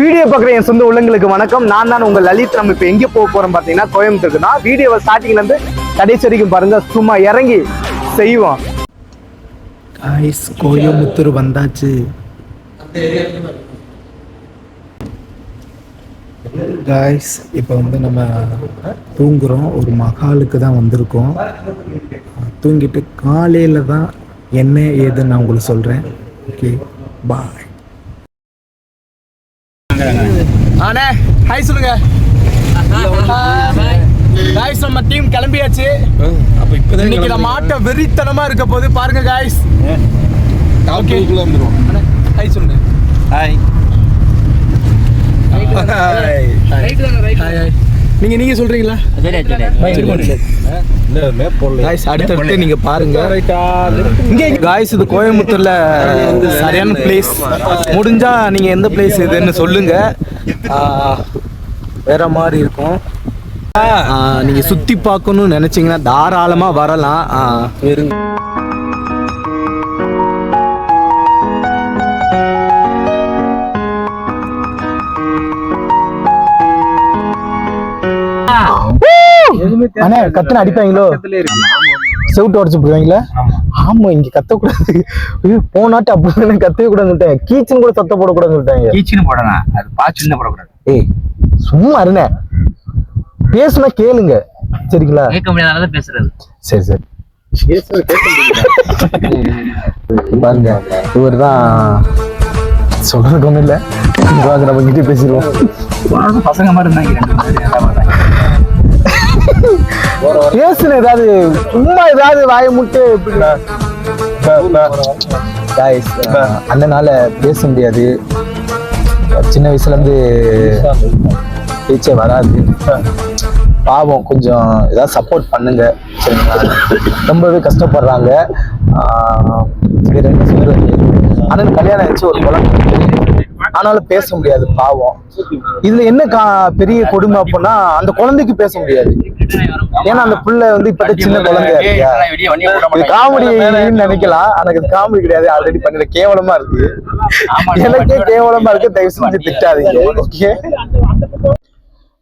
Video பார்க்குற என் சொந்த உள்ளங்களுக்கு வணக்கம். நான் தான் உங்கள் லலித். நம்ம இப்போ எங்கே போக போகிறோம் பார்த்தீங்கன்னா கோயம்புத்தூருக்கு தான். வீடியோவை ஸ்டார்டிங்லேருந்து கடைசி வரைக்கும் பாருங்கள் சும்மா இறங்கி செய்வோம். காய்ஸ் கோயம்புத்தூர் வந்தாச்சு. காய்ஸ் இப்போ வந்து நம்ம தூங்குறோம். ஒரு மகாலுக்கு தான் வந்திருக்கோம். தூங்கிட்டு காலையில் தான் என்ன ஏதுன்னு நான் உங்களுக்கு சொல்கிறேன் ஓகே பாய் ஆனே ஹாய் சொல்லுங்க. காய்ஸ் நம்ம டீம் கிளம்பியாச்சு. அப்ப இப்பதான் இன்னைக்கு நம்ம ஆட்டம் வெறித்தனமா இருக்க போது பாருங்க காய்ஸ் ஓகே ஹாய் சொல்லுங்க. ஹாய் ஹாய் நீங்க நீங்க சொல்றீங்களா? அடுத்தடுத்து நீங்க பாருங்க. இங்க காய்ஸ் இது கோயம்புத்தூர்ல சரியான பிளேஸ் முடிஞ்சா நீங்க எந்த பிளேஸ் இதுன்னு சொல்லுங்க. வேற மாதிரி இருக்கும். ஆ, நீங்க சுத்தி பார்க்கணும்னு நினைச்சீங்கன்னா தாராளமா வரலாம். ஆ, அண்ணே கத்துன அடிப்பாங்களோ? செவுட்டு உடச்சு போடுவாங்களா? ஆமா. இங்க கத்தக்கூடாது. ஐயோ, போனாட்டு அப்படி கத்தவே கூடாதுன்னு விட்டாங்க கீச்சுன்னு கூட சத்தம் போடக்கூடாதுன்னு விட்டாங்க கீச்சுன்னு போடலாம். அது பாச்சுன்னு போடக்கூடாது. ஏய் சும்மா இருண்ணே. பேசுனா கேளுங்க. சரிங்களா? கேட்க முடியாதனால பேசுறது. சரி சரி. பாருங்க இவர் தான் சொல்றதுக்கு ஒண்ணும் இல்ல. வாங்க நம்ம கிட்டே பேசிடுவோம். பசங்க மாதிரி இருந்தாங்க. பேசுன ஏதாவது சும்மா ஏதாவது வாய முட்டு அஹ், அண்ணனால பேச முடியாது. சின்ன வயசுல இருந்து பேச்சே வராது. பாவம் கொஞ்சம் ஏதாவது சப்போர்ட் பண்ணுங்க சரிங்களா? ரொம்பவே கஷ்டப்படுறாங்க. வேற என்ன சொல்றது அண்ணன் கல்யாணம் ஆச்சு ஒரு குழந்தை ஆனாலும் பேச முடியாது பாவம். இதுல என்ன கா- பெரிய கொடுமை அப்படின்னா அந்த குழந்தைக்கு பேச முடியாது. ஏன்னா அந்த புள்ள வந்து இப்பதான் சின்ன குழந்தையா இது. காமெடி நினைக்கலாம் எனக்கு இது காமெடி கிடையாது. ஆல்ரெடி பண்ணிட கேவலமா இருக்கு. எனக்கே கேவலமா இருக்கு. தயவு செஞ்சு திட்டாதீங்க. ஓகே?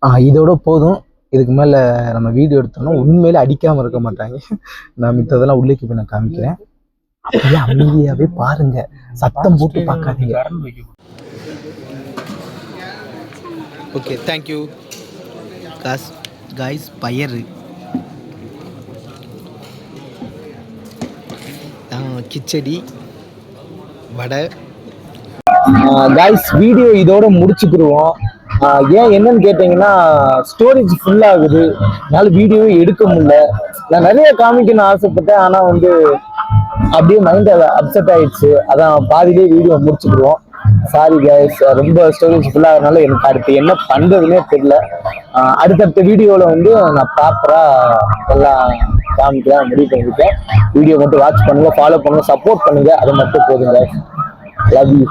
இதோட போதும். இதுக்கு மேல நம்ம வீடியோ எடுத்தோம்னா உண்மையில அடிக்காம இருக்க மாட்டாங்க. நான் மித்ததெல்லாம் உள்ளேக்கு போய் நான் காமிக்கிறேன். அப்படியே அமைதியாவே பாருங்க. சத்தம் போட்டு பார்க்காதீங்க. ஓகே தேங்க்யூ காஸ் காய்ஸ் பயரு கிச்சடி வடை. காய்ஸ் வீடியோ இதோட முடிச்சுக்கிடுவோம் ஏன் என்னன்னு கேட்டிங்கன்னா ஸ்டோரேஜ் ஃபுல் ஆகுது. என்னால் வீடியோவே எடுக்க முடியல. நான் நிறைய காமிக்கணும்னு ஆசைப்பட்டேன். ஆனால் வந்து அப்படியே மைண்ட் அப்செட் ஆயிடுச்சு. அதான் பாதிலே வீடியோ முடிச்சுக்கிடுவோம். சாரி கைஸ் ரொம்ப ஸ்டோரேஜ் ஃபுல்லாகிறதுனால எனக்கு அடுத்து என்ன பண்ணுறதுனே தெரியல. அடுத்தடுத்த வீடியோவில் வந்து நான் ப்ராப்பராக எல்லாம் காமிக்கலாம் முடிவு பண்ணிருக்கேன் வீடியோ மட்டும் வாட்ச் பண்ணுங்கள் ஃபாலோ பண்ணுங்கள் சப்போர்ட் பண்ணுங்கள் அது மட்டும் போதுங்க லவ் யூ